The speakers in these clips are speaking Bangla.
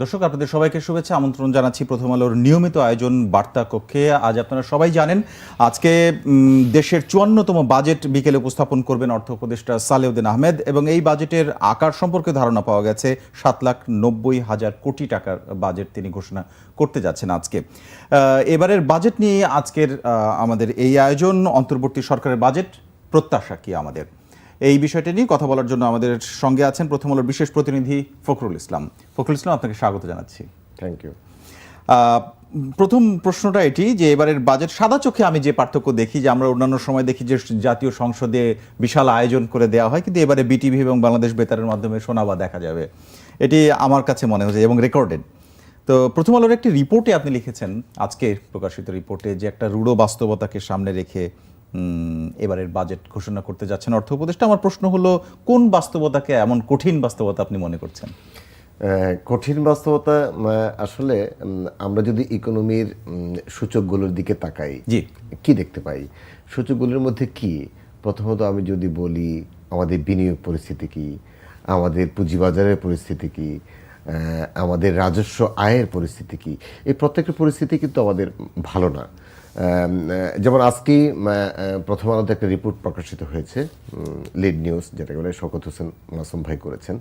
দর্শক, আপনাদের সবাইকে শুভেচ্ছা। আমন্ত্রণ জানাচ্ছি প্রথম আলোর নিয়মিত আয়োজন বার্তা কক্ষে। আজ আপনারা সবাই জানেন, আজকে দেশের চুয়ান্নতম বাজেট বিকেলে উপস্থাপন করবেন অর্থ উপদেষ্টা সালেউদ্দিন আহমেদ এবং এই বাজেটের আকার সম্পর্কে ধারণা পাওয়া গেছে সাত লাখ নব্বই হাজার কোটি টাকার বাজেট তিনি ঘোষণা করতে যাচ্ছেন আজকে। এবারের বাজেট নিয়ে আজকের আমাদের এই আয়োজন, অন্তর্বর্তী সরকারের বাজেট, প্রত্যাশা কি আমাদের? এই বিষয়টি নিয়ে কথা বলার জন্য আমাদের সঙ্গে আছেন প্রথম আলোর বিশেষ প্রতিনিধি ফখরুল ইসলাম। ফখরুল ইসলাম আপনাকে স্বাগত জানাচ্ছি। থ্যাংক ইউ প্রথম প্রশ্নটা এটি যে এবারের বাজেট সাদা চোখে আমি যে পার্থক্য দেখি যে আমরা অন্যান্য সময় দেখি যে জাতীয় সংসদে বিশাল আয়োজন করে দেওয়া হয় কিন্তু এবারে বিটিভি এবং বাংলাদেশ বেতারের মাধ্যমে শোনা বা দেখা যাবে। এটি আমার কাছে মনে হচ্ছে এবং রেকর্ডেড। তো প্রথম আলোর একটি রিপোর্টে আপনি লিখেছেন আজকে প্রকাশিত রিপোর্টে যে একটা রূঢ় বাস্তবতাকে সামনে রেখে এবারের বাজেট ঘোষণা করতে যাচ্ছেন অর্থ উপদেষ্টা। আমার প্রশ্ন হলো কোন বাস্তবতাকে এমন কঠিন বাস্তবতা আপনি মনে করছেন? কঠিন বাস্তবতা আসলে আমরা যদি ইকোনমির সূচকগুলোর দিকে তাকাই জি। কি দেখতে পাই? সূচকগুলোর মধ্যে কি? প্রথমত আমি যদি বলি আমাদের বিনিয়োগ পরিস্থিতি কি? আমাদের পুঁজিবাজারের পরিস্থিতি কি? আমাদের রাজস্ব আয়ের পরিস্থিতি কি? এই প্রত্যেকটা পরিস্থিতি কিন্তু আমাদের ভালো না। যেমন আহ, প্রথম আলোতে একটা রিপোর্ট প্রকাশিত হয়েছে লিড নিউজ যেটা বলে শকত হোসেন মাসুম ভাই করেছেন।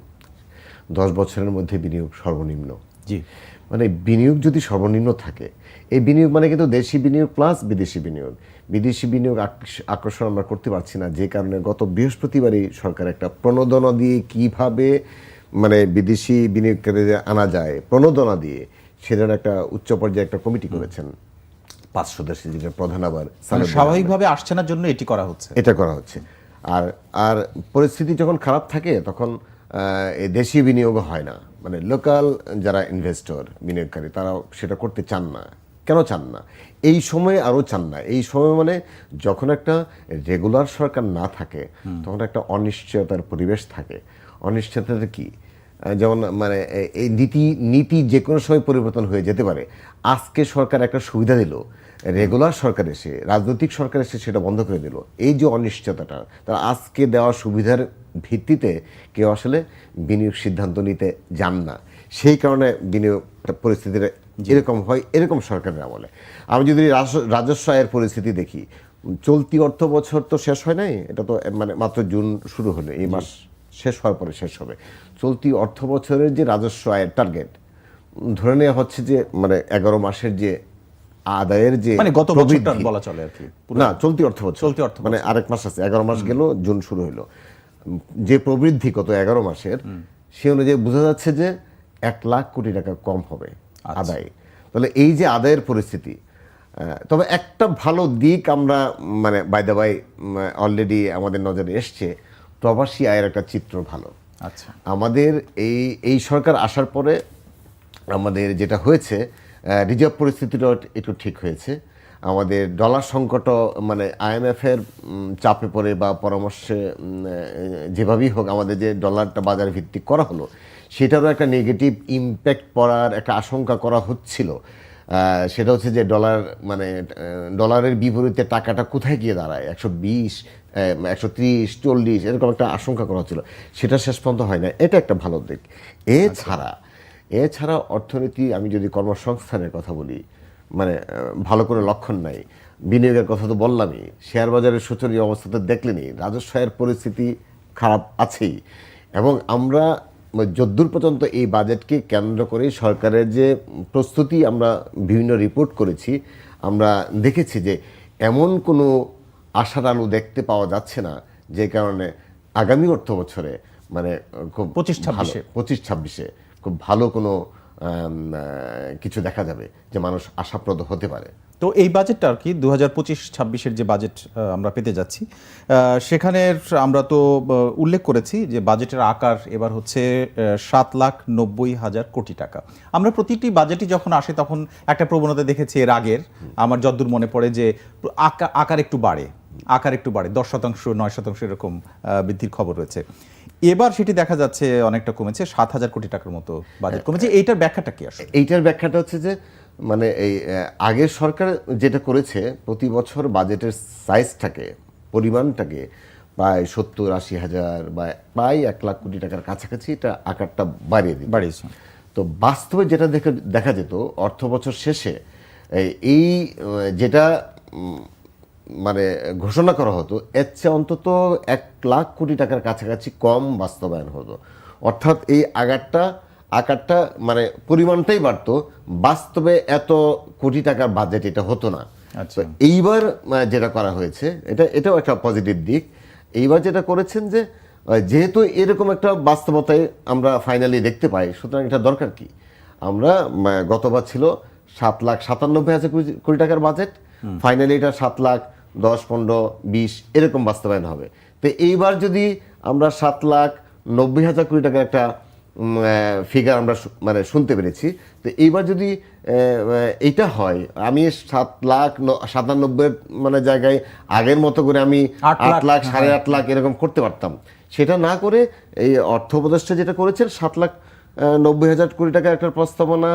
দশ বছরের মধ্যে বিনিয়োগ সর্বনিম্ন। জি। মানে বিনিয়োগ যদি সর্বনিম্ন থাকে এই বিনিয়োগ মানে কিন্তু দেশি বিনিয়োগ প্লাস বিদেশি বিনিয়োগ। বিদেশি বিনিয়োগ আক- আকর্ষণ আমরা করতে পারছি না যে কারণে গত বৃহস্পতিবারই সরকার একটা প্রণোদনা দিয়ে কীভাবে মানে বিদেশি বিনিয়োগকারীদের আনা যায় প্রণোদনা দিয়ে সেটার একটা উচ্চ পর্যায়ে একটা কমিটি করেছেন পাঁচ সদস্যের যেটা প্রধান আবার স্বাভাবিকভাবে আসছে না জন্য এটি করা হচ্ছে। এটা করা হচ্ছে। আর আর পরিস্থিতি যখন খারাপ থাকে তখন দেশি বিনিয়োগ হয় না। মানে লোকাল যারা ইনভেস্টর বিনিয়োগকারী তারাও সেটা করতে চান না। কেন চান না? এই সময়ে আরও চান না। এই সময় মানে যখন একটা রেগুলার সরকার না থাকে তখন একটা অনিশ্চয়তার পরিবেশ থাকে। অনিশ্চয়তাটা কি? যেমন মানে এই নীতি নীতি যে কোনো সময় পরিবর্তন হয়ে যেতে পারে। আজকে সরকার একটা সুবিধা দিল। রেগুলার সরকার এসে রাজনৈতিক সরকার এসে সেটা বন্ধ করে দিল। এই যে অনিশ্চয়তাটা তারা আজকে দেওয়া সুবিধার ভিত্তিতে কেউ আসলে বিনিয়োগ সিদ্ধান্ত নিতে যান না। সেই কারণে বিনিয়োগ পরিস্থিতিটা এরকম হয় এরকম সরকারের আমলে। আমি যদি রাজ- রাজস্ব আয়ের পরিস্থিতি দেখি চলতি অর্থ বছর তো শেষ হয় নাই এটা তো মানে মাত্র জুন শুরু হলো এই মাস শেষ হওয়ার পরে শেষ হবে। চলতি অর্থ বছরের যে রাজস্ব আয়ের টার্গেট ধরে নেওয়া হচ্ছে যে মানে এগারো মাসের যে আদায়ের যে মানে গত বছরটা বলা চলে আর কি না চলতি অর্থ বছর। চলতি অর্থ মানে আরেক মাস আছে এগারো মাস গেল জুন শুরু হলো যে প্রবৃদ্ধি কত এগারো মাসের সে অনুযায়ী বোঝা যাচ্ছে যে এক লাখ কোটি টাকা কম হবে আচ্ছা। আদায়। তাহলে এই যে আদায়ের পরিস্থিতি তবে একটা ভালো দিক আমরা মানে বাই দ্য বাই অলরেডি আমাদের নজরে এসছে প্রবাসী আয়ের একটা চিত্র ভালো। আচ্ছা। আমাদের এই এই সরকার আসার পরে আমাদের যেটা হয়েছে রিজার্ভ পরিস্থিতিটাও একটু ঠিক হয়েছে। আমাদের ডলার সংকট মানে আইএমএফের চাপে পড়ে বা পরামর্শে যেভাবেই হোক আমাদের যে ডলারটা বাজার ভিত্তিক করা হলো সেটারও একটা নেগেটিভ ইম্প্যাক্ট পড়ার একটা আশঙ্কা করা হচ্ছিল। সেটা হচ্ছে যে ডলার মানে ডলারের বিপরীতে টাকাটা কোথায় গিয়ে দাঁড়ায়? একশো বিশ একশো ত্রিশ, চল্লিশ, এরকম একটা আশঙ্কা করা হচ্ছিল। সেটা শেষ পর্যন্ত হয় না। এটা একটা ভালো দিক। এছাড়া এছাড়া অর্থনীতি, আমি যদি কর্মসংস্থানের কথা বলি মানে ভালো কোনো লক্ষণ নাই। বিনিয়োগের কথা তো বললামই। শেয়ার বাজারের শোচনীয় অবস্থা তো দেখলেনি রাজস্ব পরিস্থিতি খারাপ আছেই। এবং আমরা যদ্দূর পর্যন্ত এই বাজেটকে কেন্দ্র করে সরকারের যে প্রস্তুতি আমরা বিভিন্ন রিপোর্ট করেছি আমরা দেখেছি যে এমন কোনো আশার আলো দেখতে পাওয়া যাচ্ছে না যে কারণে আগামী অর্থ বছরে মানে খুব 25 26 ভালো- পঁচিশ ছাব্বিশে খুব ভালো কোনো কিছু দেখা যাবে যে মানুষ আশাপ্রদ হতে পারে। তো এই বাজেটটা আর কি দু হাজার পঁচিশ ছাব্বিশের যে বাজেট আমরা পেতে যাচ্ছি সেখানে আমরা তো উল্লেখ করেছি যে বাজেটের আকার এবার হচ্ছে সাত লাখ নব্বই হাজার কোটি টাকা। আমরা প্রতিটি বাজেটই যখন আসে তখন একটা প্রবণতা দেখেছি এর আগের। আমার যদ্দূর মনে পড়ে যে আকা- আকার একটু বাড়ে আকার একটু বাড়ে দশ শতাংশ নয় শতাংশ এরকম বৃদ্ধির খবর রয়েছে। এবার সেটি দেখা যাচ্ছে অনেকটা কমেছে সাত হাজার কোটি টাকার মতো বাজেট কমেছে। এইটার ব্যাখ্যাটা কি আসলে? এইটার ব্যাখ্যাটা হচ্ছে যে মানে এই আগের সরকার যেটা করেছে প্রতি বছর বাজেটের সাইজটাকে পরিমাণটাকে প্রায় সত্তর আশি হাজার বা প্রায় এক লাখ কোটি টাকার কাছাকাছি এটা আকারটা বাড়িয়ে দিই বাড়িয়েছে। তো বাস্তবে যেটা দেখে দেখা যেত অর্থ বছর শেষে এই- যেটা মানে ঘোষণা করা হতো এর চেয়ে অন্তত এক লাখ কোটি টাকার কাছাকাছি কম বাস্তবায়ন হতো। অর্থাৎ এই আগারটা আকারটা মানে পরিমাণটাই বাড়তো। বাস্তবে এত কোটি টাকার বাজেট এটা হতো না। আচ্ছা। এইবার যেটা করা হয়েছে এটা এটাও একটা পজিটিভ দিক। এইবার যেটা করেছেন যে যেহেতু এরকম একটা বাস্তবতায় আমরা ফাইনালি দেখতে পাই সুতরাং এটা দরকার কি? আমরা গতবার ছিল সাত লাখ সাতানব্বই হাজার কোটি- কোটি টাকার বাজেট ফাইনালি এটা সাত লাখ দশ পনেরো বিশ এরকম বাস্তবায়ন হবে। তো এইবার যদি আমরা সাত লাখ নব্বই হাজার কোটি টাকার একটা ফিগার আমরা মানে শুনতে পেরেছি। তো এইবার যদি এইটা হয় আমি সাত লাখ সাতানব্বই মানে জায়গায় আগের মতো করে আমি আট লাখ, লাখ সাড়ে আট লাখ এরকম করতে পারতাম। সেটা না করে এই অর্থ উপদেষ্টা যেটা করেছেন সাত লাখ নব্বই হাজার কোটি টাকা একটা প্রস্তাবনা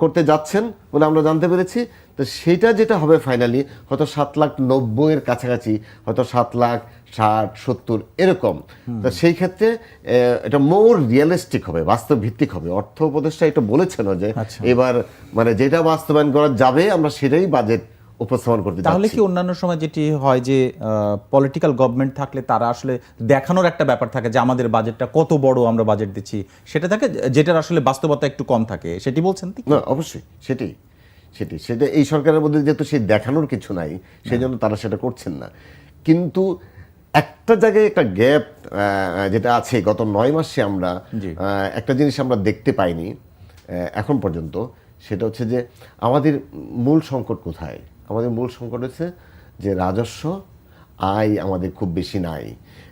করতে যাচ্ছেন বলে আমরা জানতে পেরেছি। তো সেটা যেটা হবে ফাইনালি হয়তো সাত লাখ নব্বইয়ের কাছাকাছি হয়তো সাত লাখ ষাট সত্তর এরকম। তো সেই ক্ষেত্রে এটা মোর রিয়েলিস্টিক হবে বাস্তব ভিত্তিক হবে। অর্থ উপদেষ্টা এটা বলেছেন যে আচ্ছা। এবার মানে যেটা বাস্তবায়ন করা যাবে আমরা সেটাই বাজেট উপস্থাপন করতে তাহলে কি অন্যান্য সময় যেটি হয় যে পলিটিক্যাল গভর্নমেন্ট থাকলে তারা আসলে দেখানোর একটা ব্যাপার থাকে যে আমাদের বাজেটটা কত বড় আমরা বাজেট দিচ্ছি। সেটা থাকে যেটার আসলে বাস্তবতা একটু কম থাকে। সেটি বলছেন না অবশ্যই। সেটি সেটি। সেটা এই সরকারের মধ্যে যেহেতু সেই দেখানোর কিছু নাই সেই জন্য তারা সেটা করছেন না। কিন্তু একটা জায়গায় একটা গ্যাপ যেটা আছে গত নয় মাসে আমরা। একটা জিনিস আমরা দেখতে পাইনি এখন পর্যন্ত। সেটা হচ্ছে যে আমাদের মূল সংকট কোথায়? আমাদের মূল সংকট হচ্ছে যে রাজস্ব আয় আমাদের খুব বেশি নাই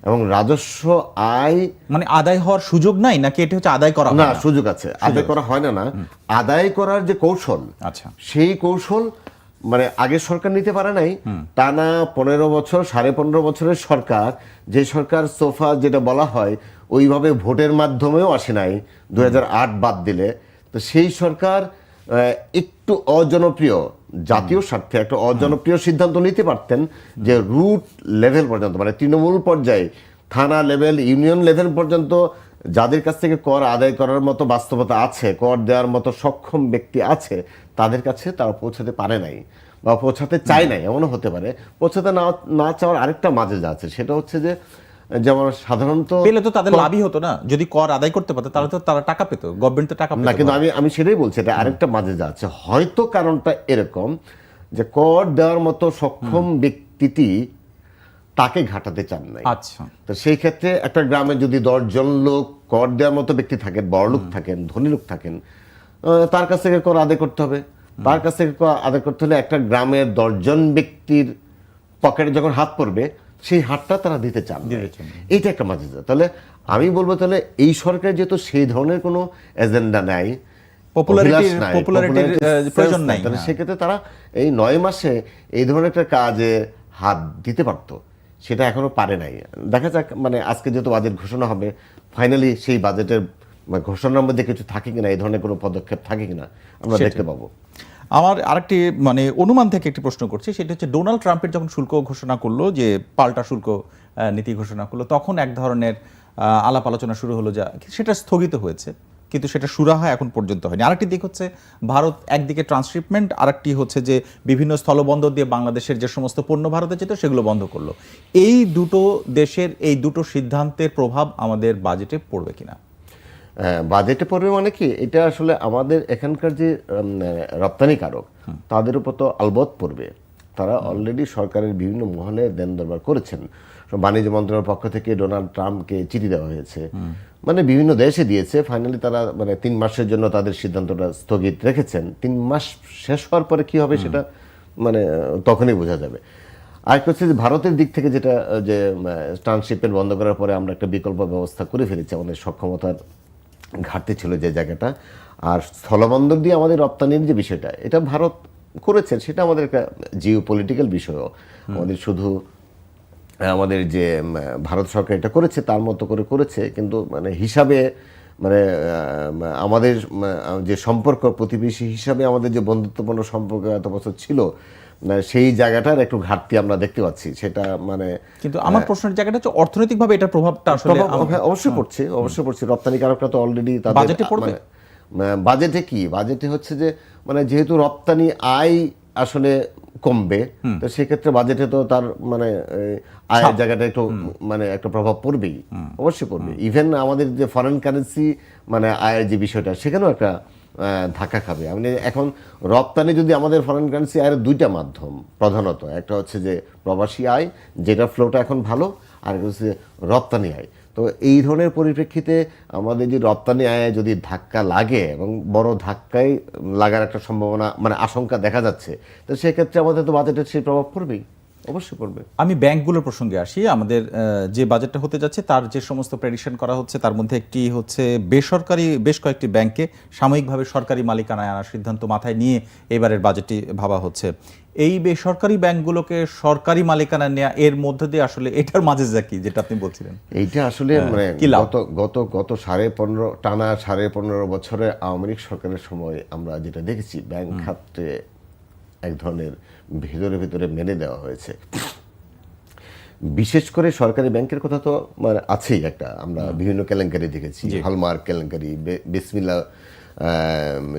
এবং রাজস্ব আয় মানে আদায় হওয়ার সুযোগ নাই নাকি এটা হচ্ছে আদায় করা না? সুযোগ আছে। আদায় করা হয় না না। আদায় করার যে কৌশল আচ্ছা। সেই কৌশল মানে আগের সরকার নিতে পারে নাই। টানা পনেরো বছর সাড়ে পনেরো বছরের সরকার যে সরকার সোফা যেটা বলা হয় ওইভাবে ভোটের মাধ্যমেও আসে নাই। দু হাজার আট বাদ দিলে। তো সেই সরকার একটু অজনপ্রিয়। জাতীয় স্বার্থে একটা অজনপ্রিয় সিদ্ধান্ত নিতে পারতেন যে রুট লেভেল পর্যন্ত মানে তৃণমূল পর্যায়ে, থানা লেভেল, ইউনিয়ন লেভেল পর্যন্ত যাদের কাছ থেকে কর আদায় করার মতো বাস্তবতা আছে, কর দেওয়ার মতো সক্ষম ব্যক্তি আছে, তাদের কাছে তারা পৌঁছাতে পারে নাই বা পৌঁছাতে চায় নাই, এমনও হতে পারে। পৌঁছাতে না না চাওয়ার আরেকটা মাঝে যা আছে, সেটা হচ্ছে যে যেমন সাধারণত পেলে তো তাদের লাভই হতো না। যদি কর আদায় করতে পারতো তাহলে তো তারা টাকা পেতো গভর্নমেন্ট তো টাকা না কিন্তু আমি আমি সেটাই বলছি এটা আরেকটা মাঝে যা আছে। হয়তো কারণটা এরকম যে কর দেওয়ার মতো সক্ষম ব্যক্তিটি তাকে ঘাটাতে চান নাই। আচ্ছা। তো সেই ক্ষেত্রে একটা গ্রামে যদি দশজন লোক কর দেওয়ার মতো ব্যক্তি থাকেন বড় লোক থাকেন ধনী লোক থাকেন তার কাছ থেকে কর আদায় করতে হবে। তার কাছ থেকে কর আদায় করতে হলে একটা গ্রামের দশজন ব্যক্তির পকেটে যখন হাত পড়বে সেই হাতটা তারা দিতে চান। এইটা একটা মাঝে তাহলে আমি বলব তাহলে এই সরকার যেহেতু সেই ধরনের কোনো এজেন্ডা প্রয়োজন নাই, তাহলে হ্যাঁ। সেক্ষেত্রে তারা এই নয় মাসে এই ধরনের একটা কাজে হাত দিতে পারতো সেটা এখনও পারে নাই দেখা যাক মানে আজকে যেহেতু বাজেট ঘোষণা হবে ফাইনালি সেই বাজেটের মানে ঘোষণার মধ্যে কিছু থাকে কিনা এই ধরনের কোনো পদক্ষেপ থাকে কিনা আমরা। দেখতে পাবো আমার আরেকটি মানে অনুমান থেকে একটি প্রশ্ন করছি। সেটা হচ্ছে, ডোনাল্ড ট্রাম্পের যখন শুল্ক ঘোষণা করল, যে পাল্টা শুল্ক নীতি ঘোষণা করল, তখন এক ধরনের আলাপ আলোচনা শুরু হলো যা, সেটা স্থগিত হয়েছে। কিন্তু সেটা সুরাহা এখন পর্যন্ত হয়নি। আরেকটি দিক হচ্ছে, ভারত একদিকে ট্রান্সশিপমেন্ট, আরেকটি হচ্ছে যে বিভিন্ন স্থলবন্দর দিয়ে বাংলাদেশের যে সমস্ত পণ্য ভারতে যেত, সেগুলো বন্ধ করল। এই দুটো দেশের, এই দুটো সিদ্ধান্তের প্রভাব আমাদের বাজেটে পড়বে কিনা? বাজেটে পড়বে মানে কি, এটা আসলে আমাদের এখানকার যে রপ্তানিকারক তাদের উপর তো আলবত পড়বে। তারা অলরেডি সরকারের বিভিন্ন মহলে দেন দরবার করেছেন। বাণিজ্য মন্ত্রণালয়ের পক্ষ থেকে ডোনাল্ড ট্রাম্পকে চিঠি দেওয়া হয়েছে। মানে বিভিন্ন দেশে দিয়েছে ফাইনালি তারা মানে তিন মাসের জন্য তাদের সিদ্ধান্তটা স্থগিত রেখেছেন। তিন মাস শেষ হওয়ার পরে কি হবে সেটা মানে তখনই বোঝা যাবে। আরেকটা হচ্ছে যে ভারতের দিক থেকে যেটা, যে ট্রান্সশিপমেন্ট বন্ধ করার পরে আমরা একটা বিকল্প ব্যবস্থা করে ফেলেছি আমাদের সক্ষমতার ঘাটতি ছিল যে জায়গাটা। আর স্থলবন্দর দিয়ে আমাদের রপ্তানির যে বিষয়টা এটা ভারত করেছেন সেটা আমাদের একটা জিও পলিটিক্যাল বিষয়ও আমাদের শুধু আমাদের যে ভারত সরকার এটা করেছে তার মতো করে করেছে কিন্তু মানে হিসাবে মানে আমাদের যে সম্পর্ক প্রতিবেশী হিসাবে আমাদের যে বন্ধুত্বপূর্ণ সম্পর্ক এত বছর ছিল সেই জায়গাটার একটু ঘাটতি আমরা দেখতে পাচ্ছি সেটা মানে কিন্তু আমার প্রশ্নের জায়গাটা হচ্ছে অর্থনৈতিকভাবে এটার প্রভাবটা আসলে হ্যাঁ, অবশ্যই পড়ছে অবশ্যই পড়ছে। রপ্তানিকারকরা তো অলরেডি তাদের বাজেটে পড়বে? মানে বাজেটে কি? বাজেটে হচ্ছে যে মানে যেহেতু রপ্তানি আয় আসলে কমবে তো সেক্ষেত্রে বাজেটে তো তার মানে আয়ের জায়গাটা একটু মানে একটা প্রভাব পড়বেই অবশ্যই পড়বে। ইভেন আমাদের যে ফরেন কারেন্সি মানে আয়ের যে বিষয়টা সেখানেও একটা ধাক্কা খাবে। আমি এখন রপ্তানি যদি আমাদের ফরেন কারেন্সি আয়ের দুইটা মাধ্যম, প্রধানত, একটা হচ্ছে যে প্রবাসী আয়, যেটা ফ্লোটা এখন ভালো, আর হচ্ছে রপ্তানি আয়। তো এই ধরনের পরিপ্রেক্ষিতে আমাদের যে রপ্তানি আয়ে যদি ধাক্কা লাগে এবং বড় ধাক্কায় লাগার একটা সম্ভাবনা মানে আশঙ্কা দেখা যাচ্ছে, তো সেক্ষেত্রে আমাদের তো বাজেটের সেই প্রভাব পড়বেই। অবশ্যই পড়বে। আমি ব্যাংকগুলোর প্রসঙ্গে আসি। আমাদের যে বাজেটটা হতে যাচ্ছে তার যে সমস্ত প্রেডিকশন করা হচ্ছে তার মধ্যে একটি হচ্ছে বেসরকারি বেশ কয়েকটি ব্যাংকে সাময়িকভাবে সরকারি মালিকানায় আনার সিদ্ধান্ত মাথায় নিয়ে এবারের বাজেটটি ভাবা হচ্ছে। এই বেসরকারি ব্যাংকগুলোকে সরকারি মালিকানা নেওয়া এর মধ্যে দিয়ে আসলে এটার মাঝে যা কি যেটা আপনি বলছিলেন? এইটা আসলে মানে কি লাভ? গত গত গত সাড়ে পনেরো টানা সাড়ে পনেরো বছরে আওয়ামী লীগ সরকারের সময় আমরা যেটা দেখেছি ব্যাংক খাতে এক ধরনের ভেতরে ভেতরে মেনে দেওয়া হয়েছে। বিশেষ করে সরকারি ব্যাংকের কথা তো মানে আছেই একটা। আমরা বিভিন্ন কেলেঙ্কারি দেখেছি। হলমার্ক কেলেঙ্কারি বিসমিল্লা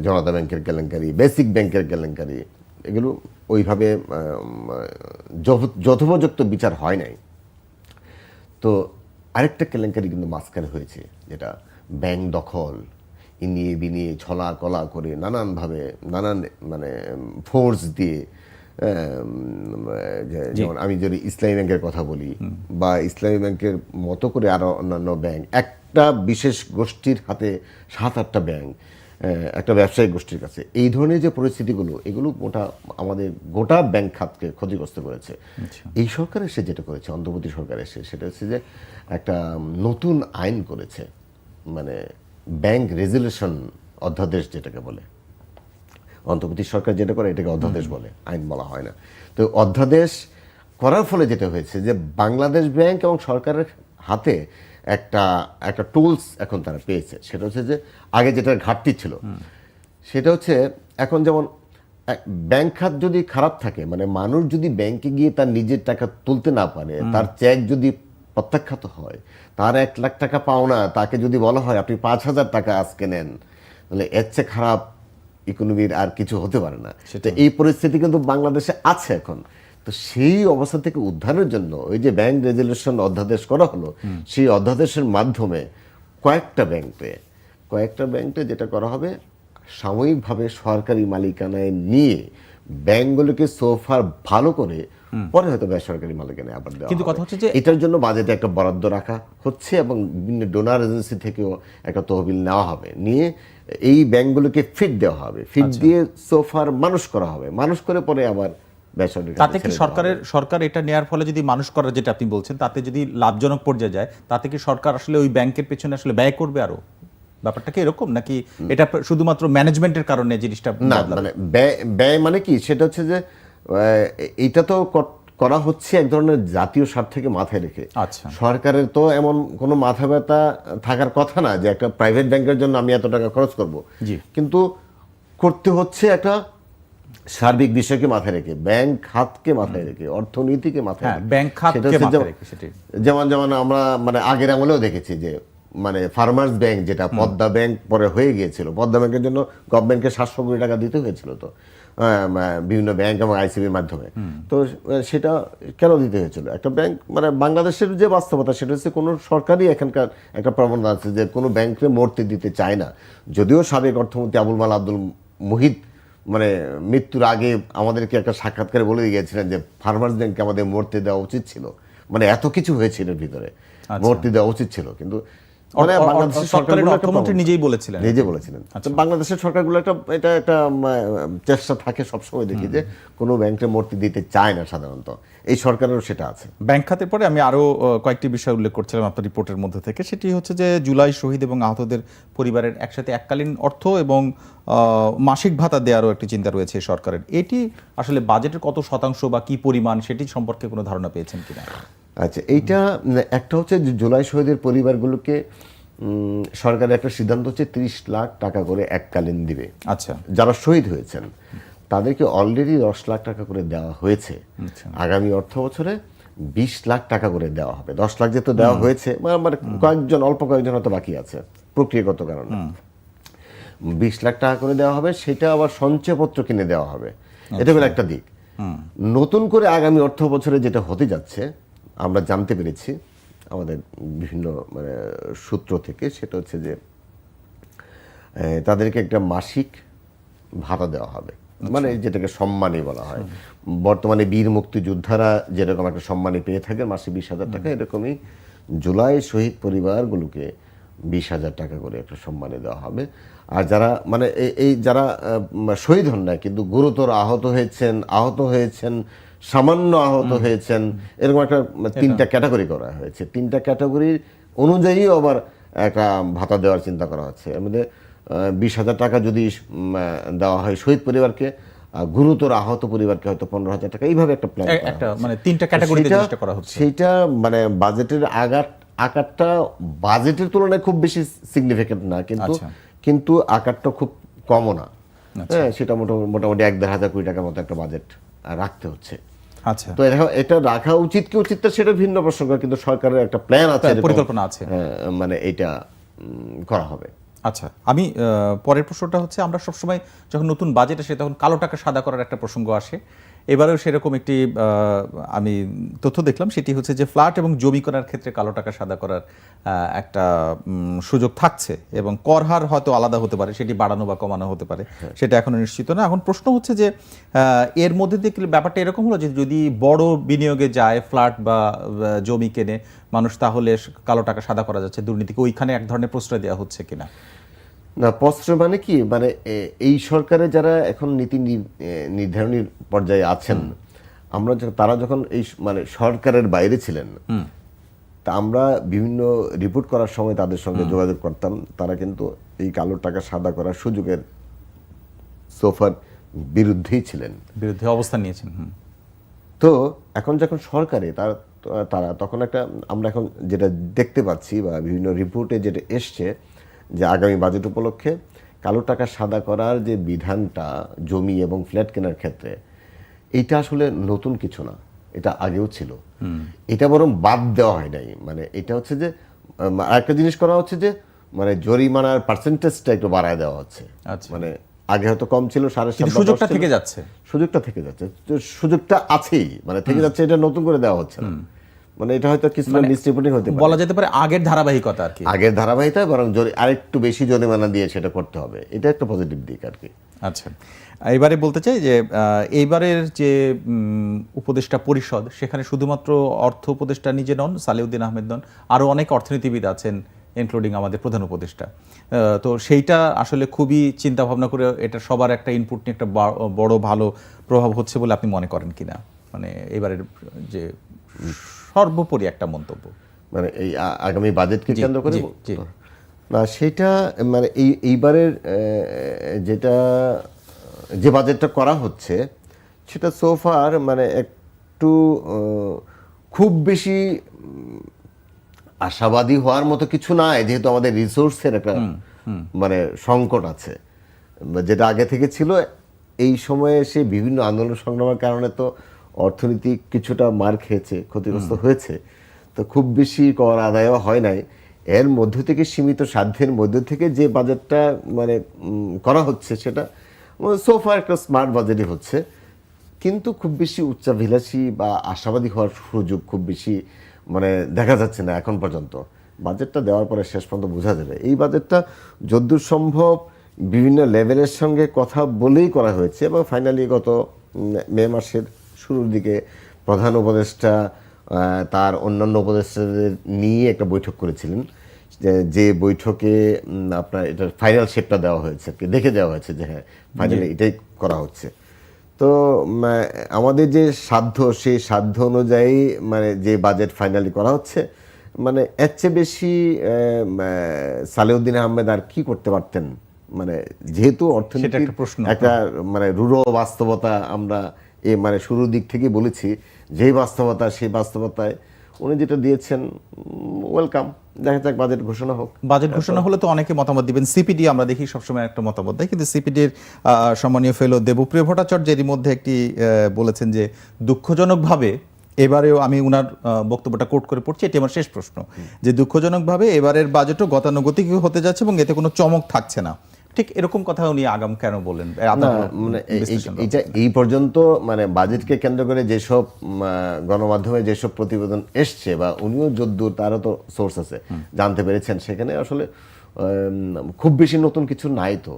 জনতা ব্যাংকের কেলেঙ্কারি বেসিক ব্যাংকের কেলেঙ্কারি এগুলো ওইভাবে যথোপযুক্ত বিচার হয় নাই। তো আরেকটা কেলেঙ্কারি কিন্তু মাঝখানে হয়েছে যেটা ব্যাংক দখল ইনিয়ে বিনিয়ে ছলা কলা করে নানানভাবে নানান মানে ফোর্স দিয়ে যেমন আমি যদি ইসলামী ব্যাংকের কথা বলি বা ইসলামী ব্যাংকের মতো করে আরও অন্যান্য ব্যাংক একটা বিশেষ গোষ্ঠীর হাতে সাত আটটা ব্যাংক একটা ব্যবসায়িক গোষ্ঠীর কাছে এই ধরনের যে পরিস্থিতিগুলো এগুলো গোটা আমাদের গোটা ব্যাংক খাতকে ক্ষতিগ্রস্ত করেছে। এই সরকার এসে যেটা করেছে অন্তর্বর্তী সরকার এসে সেটা হচ্ছে যে একটা নতুন আইন করেছে মানে ব্যাংক রেজুলেশন অধ্যাদেশ যেটাকে বলে। অন্তর্বর্তী সরকার যেটা করে এটাকে অধ্যাদেশ বলে আইন বলা হয় না। তো অধ্যাদেশ করার ফলে যেটা হয়েছে যে বাংলাদেশ ব্যাংক এবং সরকারের হাতে একটা একটা টুলস এখন তারা পেয়েছে। সেটা হচ্ছে যে আগে যেটা ঘাটতি ছিল সেটা হচ্ছে এখন যেমন এক- ব্যাংক খাত যদি খারাপ থাকে মানে মানুষ যদি ব্যাংকে গিয়ে তার নিজের টাকা তুলতে না পারে তার চেক যদি প্রত্যাখ্যাত হয় তার এক লাখ টাকা পাওনা তাকে যদি বলা হয় আপনি পাঁচ হাজার টাকা আজকে নেন তাহলে এর চেয়ে খারাপ ইকোনমির আর কিছু হতে পারে না। তো এই পরিস্থিতি কিন্তু বাংলাদেশে আছে এখন। তো সেই অবস্থা থেকে উদ্ধারের জন্য ওই যে ব্যাংক রেজুলেশন অধ্যাদেশ করা হলো সেই অধ্যাদেশের মাধ্যমে কয়েকটা ব্যাংকে কয়েকটা ব্যাংকে যেটা করা হবে সাময়িকভাবে সরকারি মালিকানায় নিয়ে ব্যাংকগুলোকে সোফার ভালো করে পরে হয়তো বেসরকারি মালিকানায় আবার দেওয়া কিন্তু কথা হচ্ছে যে- এটার জন্য বাজেটে একটা বরাদ্দ রাখা হচ্ছে এবং বিভিন্ন ডোনার এজেন্সি থেকেও একটা তহবিল নেওয়া হবে। নিয়ে এই ব্যাংকগুলোকে ফিট দেওয়া হবে। ফিট আচ্ছা। দিয়ে সোফার মানুষ করা হবে। মানুষ করে পরে আবার তাতে কি সরকারের সরকার এটা নেয়ার ফলে যদি মানুষ করার যেটা আপনি বলছেন তাতে যদি লাভজনক পর্যায়ে যায় তাতে কি সরকার আসলে ওই ব্যাংকের পেছনে আসলে ব্যয় করবে আরও? ব্যাপারটা কি এরকম? নাকি এটা শুধুমাত্র ম্যানেজমেন্টের কারণে জিনিসটা না মানে ব্যয় ব্যয় মানে কি? সেটা হচ্ছে যে এইটা তো কর- হচ্ছে এক ধরনের জাতীয় স্বার্থকে মাথায় রেখে। আচ্ছা। সরকারের তো এমন কোনো মাথা ব্যথা থাকার কথা না যে একটা প্রাইভেট ব্যাংকের জন্য আমি এত টাকা খরচ করব। জি। কিন্তু করতে হচ্ছে একটা সার্বিক বিষয়কে মাথায় রেখে ব্যাংক খাতকে মাথায় রেখে অর্থনীতিকে মাথায় হ্যাঁ, রেখে। ব্যাংক খাতকে মাথায় যেমন- রেখে, যেমন যেমন আমরা মানে আগের আমলেও দেখেছি যে মানে ফার্মার্স ব্যাংক যেটা পদ্মা ব্যাংক পরে হয়ে গিয়েছিল পদ্মা ব্যাংকের জন্য গভর্নমেন্টকে সাতশো কোটি টাকা দিতে হয়েছিল তো। বিভিন্ন ব্যাংক এবং আইসিবির মাধ্যমে। তো সেটা কেন দিতে হয়েছিল? একটা ব্যাংক মানে বাংলাদেশের যে বাস্তবতা সেটা হচ্ছে কোনো সরকারই এখানকার একটা প্রবণতা আছে যে কোনো ব্যাংকে মরতে দিতে চায় না। যদিও সাবেক অর্থমন্ত্রী আবুল মাল আব্দুল মুহিত মানে মৃত্যুর আগে আমাদেরকে একটা সাক্ষাৎকারে বলে গিয়েছিলেন যে ফার্মার্স ব্যাংককে আমাদের মরতে দেওয়া উচিত ছিল। মানে এত কিছু হয়েছিল এর ভিতরে। মরতে দেওয়া উচিত ছিল। কিন্তু মানে বাংলাদেশের সরকারগুলো অর্থমন্ত্রী নিজেই বলেছিলেন। নিজে বলেছিলেন। তো বাংলাদেশের সরকারগুলো একটা এটা একটা চেষ্টা থাকে সবসময় দেখি যে কোনো ব্যাংকে মূর্তি দিতে চায় না সাধারণত। এই সরকারেরও সেটা আছে। ব্যাংক খাতের পরে আমি আরও আহ, কয়েকটি বিষয় উল্লেখ করছিলাম আপনার রিপোর্টের মধ্যে থেকে। সেটি হচ্ছে যে জুলাই শহীদ এবং আহতদের পরিবারের একসাথে এককালীন অর্থ এবং মাসিক ভাতা দেওয়ারও একটি চিন্তা রয়েছে সরকারের। এটি আসলে বাজেটের কত শতাংশ বা কি পরিমাণ সেটি সম্পর্কে কোনো ধারণা পেয়েছেন কিনা? আচ্ছা এইটা একটা হচ্ছে জুলাই শহীদের পরিবারগুলোকে সরকারের একটা সিদ্ধান্ত হচ্ছে তিরিশ লাখ টাকা করে এককালীন দিবে। আচ্ছা। যারা শহীদ হয়েছেন তাদেরকে অলরেডি দশ লাখ টাকা করে দেওয়া হয়েছে। আচ্ছা। আগামী অর্থ বছরে বিশ লাখ টাকা করে দেওয়া হবে। দশ লাখ যেহেতু দেওয়া হয়েছে মানে মানে কয়েকজন অল্প কয়েকজন হয়তো বাকি আছে প্রক্রিয়াগত কারণে। বিশ লাখ টাকা করে দেওয়া হবে সেটা আবার সঞ্চয়পত্র কিনে দেওয়া হবে। এটা হলো একটা দিক। নতুন করে আগামী অর্থ বছরে যেটা হতে যাচ্ছে আমরা জানতে পেরেছি আমাদের বিভিন্ন মানে সূত্র থেকে সেটা হচ্ছে যে তাদেরকে একটা মাসিক ভাতা দেওয়া হবে। মানে যেটাকে সম্মানী বলা হয়। বর্তমানে বীর মুক্তিযোদ্ধারা যেরকম একটা সম্মানী পেয়ে থাকে মাসে বিশ হাজার টাকা এরকমই জুলাই শহীদ পরিবারগুলোকে বিশ হাজার টাকা করে একটা সম্মানী দেওয়া হবে। আর যারা মানে এই- এই যারা শহীদ হন না কিন্তু গুরুতর আহত হয়েছেন আহত হয়েছেন সামান্য আহত হয়েছেন এরকম একটা তিনটা ক্যাটাগরি করা হয়েছে। তিনটা ক্যাটাগরির অনুযায়ী আবার একটা ভাতা দেওয়ার চিন্তা করা হচ্ছে। এর মধ্যে বিশ হাজার টাকা যদি দেওয়া হয় শহীদ পরিবারকে গুরুতর আহত পরিবারকে হয়তো পনেরো হাজার টাকা। এইভাবে একটা প্ল্যান একটা মানে তিনটা ক্যাটাগরিতে করা হচ্ছে। সেইটা মানে বাজেটের আগার আকারটা বাজেটের তুলনায় খুব বেশি সিগনিফিকেন্ট না কিন্তু আচ্ছা। কিন্তু আকারটা খুব কমও না। হ্যাঁ সেটা মোটামুটি মোটামুটি এক দেড় হাজার কোটি টাকার মতো একটা বাজেট রাখতে হচ্ছে। আচ্ছা। তো এটা এটা রাখা উচিত কি উচিত সেটা ভিন্ন প্রসঙ্গ কিন্তু সরকারের একটা প্ল্যান আছে পরিকল্পনা আছে। আহ, মানে এটা করা হবে। আচ্ছা আমি আহ, পরের প্রশ্নটা হচ্ছে আমরা সবসময় যখন নতুন বাজেট আসে তখন কালো টাকা সাদা করার একটা প্রসঙ্গ আসে। এবারেও সেরকম একটি আমি তথ্য দেখলাম সেটি হচ্ছে যে ফ্ল্যাট এবং জমি করার ক্ষেত্রে কালো টাকা সাদা করার একটা সুযোগ থাকছে এবং কর হার হয়তো আলাদা হতে পারে সেটি বাড়ানো বা কমানো হতে পারে সেটা এখনও নিশ্চিত না এখন প্রশ্ন হচ্ছে যে এর মধ্যে দিয়ে ব্যাপারটা এরকম হলো যে যদি বড় বিনিয়োগে যায় ফ্ল্যাট বা জমি কেনে মানুষ তাহলে কালো টাকা সাদা করা যাচ্ছে দুর্নীতিকে ওইখানে এক ধরনের প্রশ্রয় দেওয়া হচ্ছে কিনা? না প্রশ্ন মানে কি? মানে এই সরকারে যারা এখন নীতি নির্ধারণী পর্যায়ে আছেন আমরা তারা যখন এই মানে সরকারের বাইরে ছিলেন তা আমরা বিভিন্ন রিপোর্ট করার সময় তাদের সঙ্গে যোগাযোগ করতাম। তারা কিন্তু এই কালো টাকা সাদা করার সুযোগের সোফার বিরুদ্ধেই ছিলেন। বিরুদ্ধে অবস্থান নিয়েছেন তো এখন যখন সরকারে তারা তারা তখন একটা আমরা এখন যেটা দেখতে পাচ্ছি বা বিভিন্ন রিপোর্টে যেটা এসছে যে আগামী বাজেট উপলক্ষে কালো টাকা সাদা করার যে বিধানটা জমি এবং ফ্ল্যাট কেনার ক্ষেত্রে এইটা আসলে নতুন কিছু না এটা আগেও ছিল। এটা বরং বাদ দেওয়া হয় নাই। মানে এটা হচ্ছে যে আরেকটা জিনিস করা হচ্ছে যে মানে জরিমানার পার্সেন্টেজটা একটু বাড়ায় দেওয়া হচ্ছে। আচ্ছা। মানে আগে হয়তো কম ছিল সাড়ে সাত সুযোগটা থেকে যাচ্ছে। সুযোগটা থেকে যাচ্ছে। সুযোগটা আছেই। মানে থেকে যাচ্ছে এটা নতুন করে দেওয়া হচ্ছে না। মানে এটা হয়তো কিছুটা মিসরিপোর্টিং হতে পারে। বলা যেতে পারে আগের ধারাবাহিকতা আর কি। আগের ধারাবাহিকতা বরং আরেকটু বেশি জরিমানা দিয়ে সেটা করতে হবে। এটা একটা পজিটিভ দিক আর কি। আচ্ছা। এবারে বলতে চাই যে এইবারের যে উপদেষ্টা পরিষদ সেখানে শুধুমাত্র অর্থ উপদেষ্টা নিজে নন সালেউদ্দিন আহমেদ নন আরও অনেক অর্থনীতিবিদ আছেন ইনক্লুডিং আমাদের প্রধান উপদেষ্টা। তো সেইটা আসলে খুবই চিন্তা ভাবনা করে এটা সবার একটা ইনপুট নিয়ে একটা বড় ভালো প্রভাব হচ্ছে বলে আপনি মনে করেন কিনা? মানে এবারের যে সর্বোপরি একটা মন্তব্য। মানে এই আগামী বাজেটকে কেন্দ্র করে। না সেটা মানে এই এইবারের যেটা যে বাজেটটা করা হচ্ছে সেটা সোফার মানে একটু খুব বেশি আশাবাদী হওয়ার মতো কিছু নাই যেহেতু আমাদের রিসোর্সের একটা মানে সংকট আছে। যেটা আগে থেকে ছিল এই সময়ে এসে বিভিন্ন আন্দোলন সংগ্রামের কারণে তো অর্থনীতি কিছুটা মার খেয়েছে, ক্ষতিগ্রস্ত হয়েছে। তো খুব বেশি কর আদায়ও হয় নাই। এর মধ্য থেকে সীমিত সাধ্যের মধ্য থেকে যে বাজেটটা মানে করা হচ্ছে সেটা সোফা একটা স্মার্ট বাজেটই হচ্ছে। কিন্তু খুব বেশি উচ্চাভিলাষী বা আশাবাদী হওয়ার সুযোগ খুব বেশি মানে দেখা যাচ্ছে না এখন পর্যন্ত। বাজেটটা দেওয়ার পরে শেষ পর্যন্ত বোঝা যাবে। এই বাজেটটা যদ্দূর সম্ভব বিভিন্ন লেভেলের সঙ্গে কথা বলেই করা হয়েছে এবং ফাইনালি গত মে মাসের শুরুর দিকে প্রধান উপদেষ্টা তার অন্যান্য উপদেষ্টাদের নিয়ে একটা বৈঠক করেছিলেন যে- বৈঠকে আপনার এটার ফাইনাল শেপটা দেওয়া হয়েছে আর কি দেখে দেওয়া হয়েছে যে হ্যাঁ ফাইনালি এটাই করা হচ্ছে। তো আমাদের যে সাধ্য সেই সাধ্য অনুযায়ী মানে যে বাজেট ফাইনালি করা হচ্ছে মানে এর চেয়ে বেশি সালেউদ্দিন আহমেদ আর কি করতে পারতেন? মানে যেহেতু অর্থনীতি একটা প্রশ্ন। একটা মানে রূঢ় বাস্তবতা আমরা এ মানে শুরুর দিক থেকে বলেছি যেই বাস্তবতা সেই বাস্তবতায় উনি যেটা দিয়েছেন ওয়েলকাম দেখা যাক বাজেট ঘোষণা হোক। বাজেট ঘোষণা হলে তো অনেকে মতামত দিবেন। সিপিডি আমরা দেখি সবসময় একটা মতামত দেয় কিন্তু সিপিডির সম্মানীয় ফেলো দেবপ্রিয় ভট্টাচার্য এরই মধ্যে একটি বলেছেন যে দুঃখজনকভাবে এবারেও আমি উনার বক্তব্যটা কোট করে পড়ছি এটি আমার শেষ প্রশ্ন। যে দুঃখজনকভাবে এবারের বাজেটও গতানুগতিক হতে যাচ্ছে এবং এতে কোনো চমক থাকছে না। ঠিক এরকম কথা উনি আগাম কেন বললেন? এ, মানে এই- পর্যন্ত মানে বাজেটকে কেন্দ্র করে যেসব গণমাধ্যমে যেসব প্রতিবেদন এসছে বা উনিও যদ্দূর তারও তো সোর্স আছে জানতে পেরেছেন সেখানে আসলে খুব বেশি নতুন কিছু নাই তো।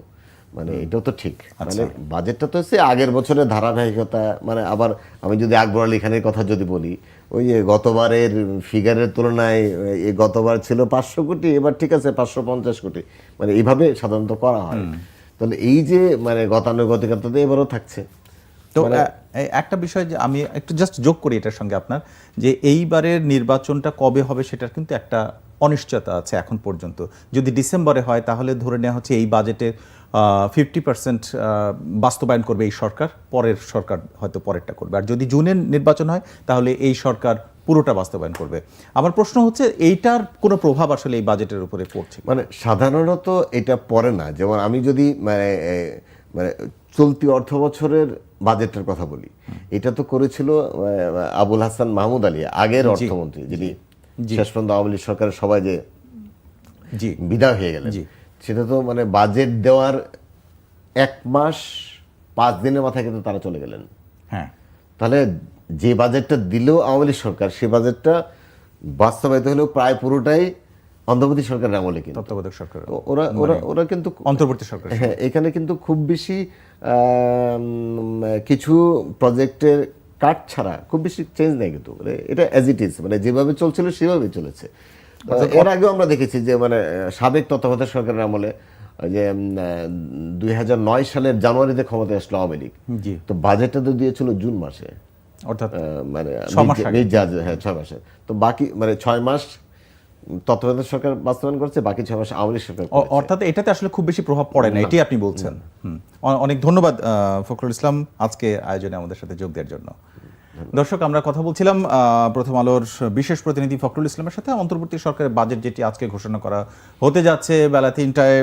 মানে এটাও তো ঠিক। মানে বাজেটটা তো হচ্ছে আগের বছরের ধারাবাহিকতা মানে আবার আমি যদি আকবর আলী খানের কথা যদি বলি ওই গতবারের ফিগারের তুলনায় এই গতবার ছিল পাঁচশো কোটি এবার ঠিক আছে পাঁচশো পঞ্চাশ কোটি। মানে এইভাবে সাধারণত করা হয়। তাহলে এই যে মানে গতানুগতিকতা তো এবারও থাকছে। তো মানে একটা বিষয় যে আমি একটু জাস্ট যোগ করি এটার সঙ্গে আপনার যে এইবারের নির্বাচনটা কবে হবে সেটার কিন্তু একটা অনিশ্চয়তা আছে এখন পর্যন্ত। যদি ডিসেম্বরে হয় তাহলে ধরে নেওয়া হচ্ছে এই বাজেটে ফিফটি পার্সেন্ট বাস্তবায়ন করবে এই সরকার পরের সরকার হয়তো পরেরটা করবে। আর যদি জুনের নির্বাচন হয় তাহলে এই সরকার পুরোটা বাস্তবায়ন করবে। আমার প্রশ্ন হচ্ছে এইটার কোনো প্রভাব আসলে এই বাজেটের উপরে পড়ছে মানে সাধারণত এটা পড়ে না। যেমন আমি যদি মানে মানে চলতি অর্থ বছরের বাজেটের কথা বলি এটা তো করেছিল আবুল হাসান মাহমুদ আলী আগের অর্থমন্ত্রী যিনি শেষ পর্যন্ত আওয়ামী লীগ সরকারের সবাই যে জি। বিদায় হয়ে গেলেন। সেটা তো মানে বাজেট দেওয়ার এক মাস পাঁচ দিনের মাথায় কিন্তু তারা চলে গেলেন। হ্যাঁ। তাহলে যে বাজেটটা দিল আওয়ামী লীগ সরকার সে বাজেটটা বাস্তবায়িত হলেও প্রায় পুরোটাই অন্ধ্রপ্রদেশ সরকারের আমলে কিন্তু। তত্ত্বাবধায়ক সরকার। ওরা ওরা ওরা কিন্তু অন্তর্বর্তী সরকার হ্যাঁ এখানে কিন্তু খুব বেশি কিছু প্রজেক্টের কাট ছাড়া খুব বেশি চেঞ্জ নেই কিন্তু। মানে এটা অ্যাজ ইট ইজ মানে যেভাবে চলছিল সেভাবে চলেছে। এর আগেও আমরা দেখেছি যে মানে সাবেক তত্ত্বাবধায়ক সরকারের আমলে যে দুই সালের জানুয়ারিতে ক্ষমতায় আসলো আওয়ামী লীগ। জি। তো বাজেটটা তো দিয়েছিল জুন মাসে। অর্থাৎ মানে ছ মাস মির্জা- আগে। মির্জা- হ্যাঁ ছয় মাসে। তো বাকি মানে ছয় মাস তত্ত্বাবধায়ক সরকার বাস্তবায়ন করছে বাকি ছয় মাস আওয়ামী লীগ সরকার অর্থাৎ এটাতে আসলে খুব বেশি প্রভাব পড়ে না এটি আপনি বলছেন। অনেক ধন্যবাদ ফখরুল ইসলাম আজকে আয়োজনে আমাদের সাথে যোগ দেওয়ার জন্য। দর্শক, আমরা কথা বলছিলাম প্রথম আলোর বিশেষ প্রতিনিধি ফখরুল ইসলামের সাথে। অন্তর্বর্তী সরকারের বাজেট যেটি আজকে ঘোষণা করা হতে যাচ্ছে, বেলা তিনটায়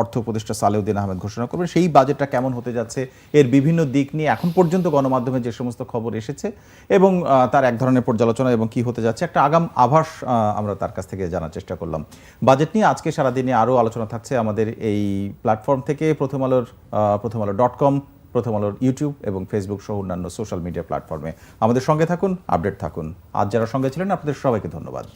অর্থ উপদেষ্টা সালেউদ্দিন আহমেদ ঘোষণা করবেন। সেই বাজেটটা কেমন হতে যাচ্ছে, এর বিভিন্ন দিক নিয়ে এখন পর্যন্ত গণমাধ্যমে যে সমস্ত খবর এসেছে এবং তার এক ধরনের পর্যালোচনা এবং কি হতে যাচ্ছে, একটা আগাম আভাস আমরা তার কাছ থেকে জানার চেষ্টা করলাম। বাজেট নিয়ে আজকে সারাদিনে আরও আলোচনা থাকছে আমাদের এই প্ল্যাটফর্ম থেকে, প্রথম আলোর প্রথম আলো ডট কম। প্রথম আলোর ইউটিউব এবং ফেসবুক সহ অন্যান্য সোশ্যাল মিডিয়া প্ল্যাটফর্মে। আমাদের সঙ্গে থাকুন, আপডেট থাকুন। আজ যারা সঙ্গে ছিলেন, আপনাদের সবাইকে ধন্যবাদ।